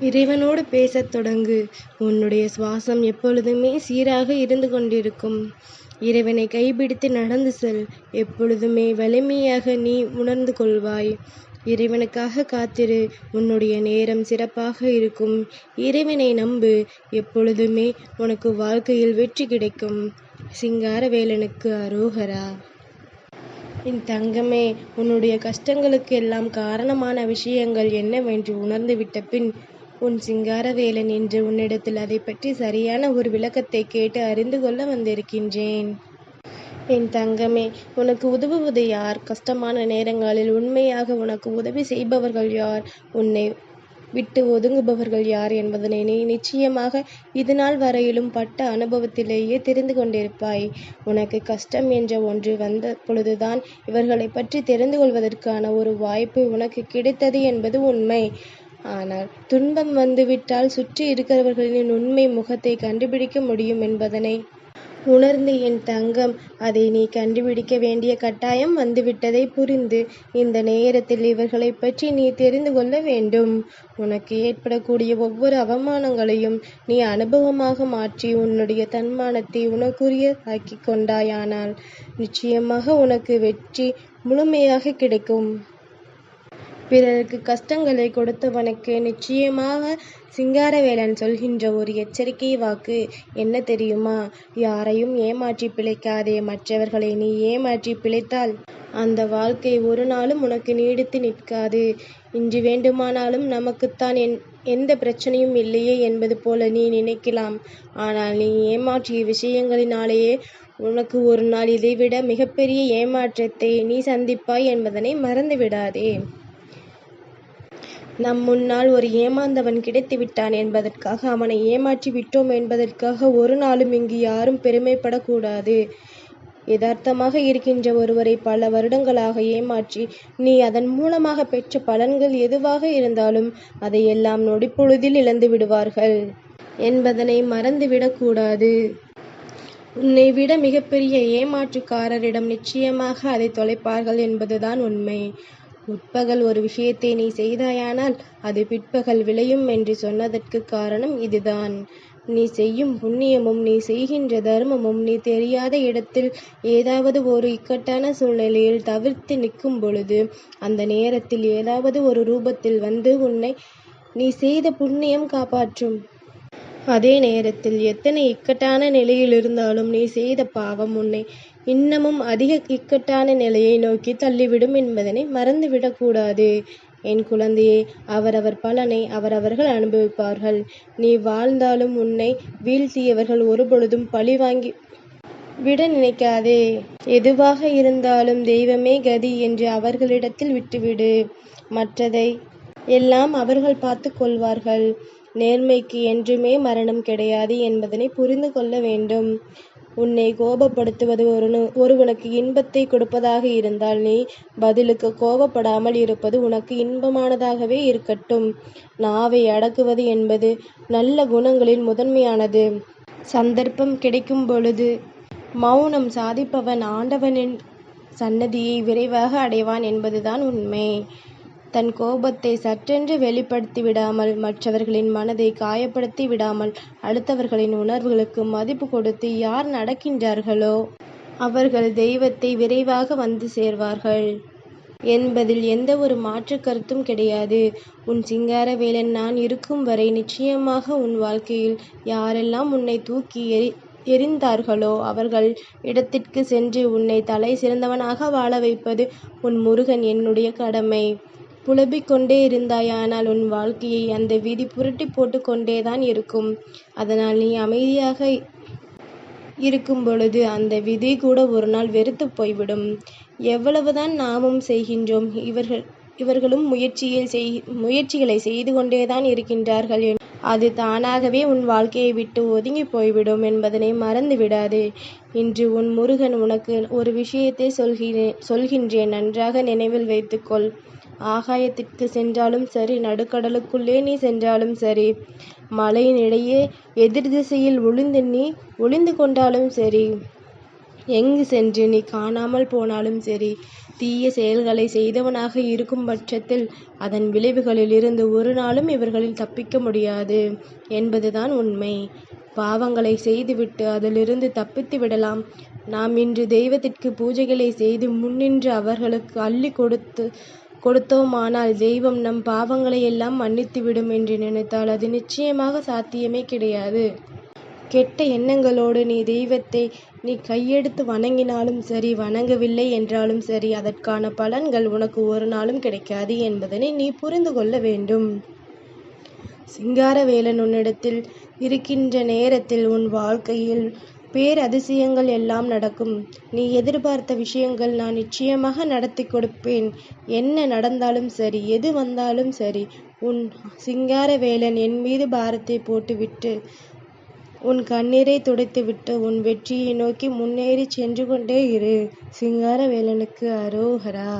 இறைவனோடு பேசத் தொடங்கு. உன்னுடைய சுவாசம் எப்பொழுதுமே சீராக இருந்து கொண்டிருக்கும். இறைவனை கைபிடித்து நடந்து செல். எப்பொழுதுமே வலிமையாக நீ உணர்ந்து கொள்வாய். இறைவனுக்காக காத்திரு. உன்னுடைய நேரம் சிறப்பாக இருக்கும். இறைவனை நம்பு. எப்பொழுதுமே உனக்கு வாழ்க்கையில் வெற்றி கிடைக்கும். சிங்காரவேலனுக்கு அரோகரா. என் தங்கமே உன்னுடைய கஷ்டங்களுக்கு எல்லாம் காரணமான விஷயங்கள் என்னவென்று உணர்ந்துவிட்ட பின் உன் சிங்காரவேலன் என்று உன்னிடத்தில் அதை பற்றி சரியான ஒரு விளக்கத்தை கேட்டு அறிந்து கொள்ள வந்திருக்கின்றேன். என் தங்கமே உனக்கு உதவுவது யார்? கஷ்டமான நேரங்களில் உண்மையாக உனக்கு உதவி செய்பவர்கள் யார்? உன்னை விட்டு ஒதுங்குபவர்கள் யார் என்பதனை நீ நிச்சயமாக இதுநாள் வரையிலும் பட்ட அனுபவத்திலேயே தெரிந்து கொண்டிருப்பாய். உனக்கு கஷ்டம் என்ற ஒன்று வந்த பொழுதுதான் இவர்களை பற்றி தெரிந்து கொள்வதற்கான ஒரு வாய்ப்பு உனக்கு கிடைத்தது என்பது உண்மை. ஆனால் துன்பம் வந்துவிட்டால் சுற்றி இருக்கிறவர்களின் உண்மை முகத்தை கண்டுபிடிக்க முடியும் என்பதனை உணர்ந்து என் தங்கம் அதை நீ கண்டுபிடிக்க வேண்டிய கட்டாயம் வந்துவிட்டதைப் புரிந்து இந்த நேரத்தில் இவர்களைப் பற்றி நீ தெரிந்து கொள்ள வேண்டும். உனக்கு ஏற்படக்கூடிய ஒவ்வொரு அவமானங்களையும் நீ அனுபவமாக மாற்றி உன்னுடைய தன்மானத்தை உனக்குரியதாக்கிக் கொண்டாயானால் நிச்சயமாக உனக்கு வெற்றி முழுமையாக கிடைக்கும். பிறருக்கு கஷ்டங்களை கொடுத்தவனுக்கு நிச்சயமாக சிங்காரவேலன் சொல்கின்ற ஒரு எச்சரிக்கை வாக்கு என்ன தெரியுமா? யாரையும் ஏமாற்றி பிழைக்காதே. மற்றவர்களை நீ ஏமாற்றி பிழைத்தால் அந்த வாழ்க்கை ஒரு நாளும் உனக்கு நீடித்து நிற்காது. இன்று வேண்டுமானாலும் நமக்குத்தான் என் எந்த பிரச்சனையும் இல்லையே என்பது போல நீ நினைக்கலாம். ஆனால் நீ ஏமாற்றிய விஷயங்களினாலேயே உனக்கு ஒரு நாள் இதைவிட மிகப்பெரிய ஏமாற்றத்தை நீ சந்திப்பாய் என்பதனை மறந்துவிடாதே. நம் முன்னால் ஒரு ஏமாந்தவன் கிடைத்து விட்டான் என்பதற்காக அவனை ஏமாற்றி விட்டோம் என்பதற்காக ஒரு நாளும் இங்கு யாரும் பெருமைப்படக்கூடாது யதார்த்தமாக இருக்கின்ற ஒருவரை பல வருடங்களாக ஏமாற்றி நீ அதன் மூலமாக பெற்ற பலன்கள் எதுவாக இருந்தாலும் அதையெல்லாம் நொடிப்பொழுதில் இழந்துவிடுவார்கள் என்பதனை மறந்துவிடக்கூடாது உன்னை விட மிகப்பெரிய ஏமாற்றுக்காரரிடம் நிச்சயமாக அதை தொலைப்பார்கள் என்பதுதான் உண்மை. முற்பகல் ஒரு விஷயத்தை நீ செய்தாயானால் அது பிற்பகல் விளையும் என்று சொன்னதற்குக் காரணம் இதுதான். நீ செய்யும் புண்ணியமும் நீ செய்கின்ற தர்மமும் நீ தெரியாத இடத்தில் ஏதாவது ஒரு இக்கட்டான சூழ்நிலையில் தவிர்த்து நிற்கும் பொழுது அந்த நேரத்தில் ஏதாவது ஒரு ரூபத்தில் வந்து உன்னை நீ செய்த புண்ணியம் காப்பாற்றும். அதே நேரத்தில் எத்தனை இக்கட்டான நிலையிலிருந்தாலும் நீ செய்த பாவம் உன்னை இன்னமும் அதிக இக்கட்டான நிலையை நோக்கி தள்ளிவிடும் என்பதனை மறந்துவிடக்கூடாது என் குழந்தையே அவரவர் பலனை அவரவர்கள் அனுபவிப்பார்கள். நீ வாழ்ந்தாலும் உன்னை வீழ்த்தியவர்கள் ஒருபொழுதும் பழி வாங்கி விட நினைக்காதே. எதுவாக இருந்தாலும் தெய்வமே கதி என்று அவர்களிடத்தில் விட்டுவிடு. மற்றதை எல்லாம் அவர்கள் பார்த்துக் கொள்வார்கள். நேர்மைக்கு என்றுமே மரணம் கிடையாது என்பதனை புரிந்து கொள்ள வேண்டும். உன்னை கோபப்படுத்துவது ஒருவனுக்கு இன்பத்தைக் கொடுப்பதாக இருந்தால் நீ பதிலுக்கு கோபப்படாமல் இருப்பது உனக்கு இன்பமானதாகவே இருக்கட்டும். நாவை அடக்குவது என்பது நல்ல குணங்களில் முதன்மையானது. சந்தர்ப்பம் கிடைக்கும் பொழுது மௌனம் சாதிப்பவன் ஆண்டவனின் சன்னதியை விரைவாக அடைவான் என்பதுதான் உண்மை. தன் கோபத்தை சட்டென்று வெளிப்படுத்தி விடாமல் மற்றவர்களின் மனதை காயப்படுத்தி விடாமல் அடுத்தவர்களின் உணர்வுகளுக்கு மதிப்பு கொடுத்து யார் நடக்கின்றார்களோ அவர்கள் தெய்வத்தை விரைவாக வந்து சேர்வார்கள் என்பதில் எந்த ஒரு மாற்று கருத்தும் கிடையாது. உன் சிங்காரவேலன் நான் இருக்கும் வரை நிச்சயமாக உன் வாழ்க்கையில் யாரெல்லாம் உன்னை தூக்கி எறிந்தார்களோ அவர்கள் இடத்திற்கு சென்று உன்னை தலை சிறந்தவனாக வாழ வைப்பது உன் முருகன் என்னுடைய கடமை. புலம்பிக் கொண்டே இருந்தாயானால் உன் வாழ்க்கையை அந்த விதி புரட்டி போட்டு கொண்டேதான் இருக்கும். அதனால் நீ அமைதியாக இருக்கும் பொழுது அந்த விதி கூட ஒரு நாள் வெறுத்து போய்விடும். எவ்வளவுதான் நாமும் செய்கின்றோம் இவர்கள் இவர்களும் முயற்சியை செய் முயற்சிகளை செய்து கொண்டேதான் இருக்கின்றார்கள் அது தானாகவே உன் வாழ்க்கையை விட்டு ஒதுங்கிப் போய்விடும் என்பதனை மறந்து விடாதே. இன்று உன் முருகன் உனக்கு ஒரு விஷயத்தை சொல்கிறேன் சொல்கின்றேன் நன்றாக நினைவில் வைத்துக்கொள் ஆகாயத்திற்குச் சென்றாலும் சரி நடுக்கடலுக்குள்ளே நீ சென்றாலும் சரி மலையின் இடையே எதிர் திசையில் ஒளிந்து நீ ஒளிந்து கொண்டாலும் சரி எங்கு சென்று நீ காணாமல் போனாலும் சரி தீய செயல்களை செய்தவனாக இருக்கும் பட்சத்தில் அதன் விளைவுகளில் இருந்து ஒரு நாளும் இவர்களில் தப்பிக்க முடியாது என்பதுதான் உண்மை. பாவங்களை செய்துவிட்டு அதிலிருந்து தப்பித்து விடலாம். நாம் இன்று தெய்வத்திற்கு பூஜைகளை செய்து முன்னின்று அவர்களுக்கு அள்ளி கொடுத்து கொடுத்தோமானால் தெய்வம் நம் பாவங்களை எல்லாம் மன்னித்துவிடும் என்று நினைத்தால் அது நிச்சயமாக சாத்தியமே கிடையாது. கெட்ட எண்ணங்களோடு நீ தெய்வத்தை நீ கையெடுத்து வணங்கினாலும் சரி வணங்கவில்லை என்றாலும் சரி அதற்கான பலன்கள் உனக்கு ஒரு நாளும் கிடைக்காது என்பதனை நீ புரிந்து கொள்ள வேண்டும். சிங்காரவேலன் உன்னிடத்தில் இருக்கின்ற நேரத்தில் உன் வாழ்க்கையில் பேரதிசயங்கள் எல்லாம் நடக்கும். நீ எதிர்பார்த்த விஷயங்கள் நான் நிச்சயமாக நடத்தி கொடுப்பேன். என்ன நடந்தாலும் சரி எது வந்தாலும் சரி உன் சிங்கார வேலன் என் மீது பாரத்தை போட்டுவிட்டு உன் கண்ணீரை துடைத்துவிட்டு உன் வெற்றியை நோக்கி முன்னேறி சென்று கொண்டே இரு. சிங்கார வேலனுக்கு அரோகரா.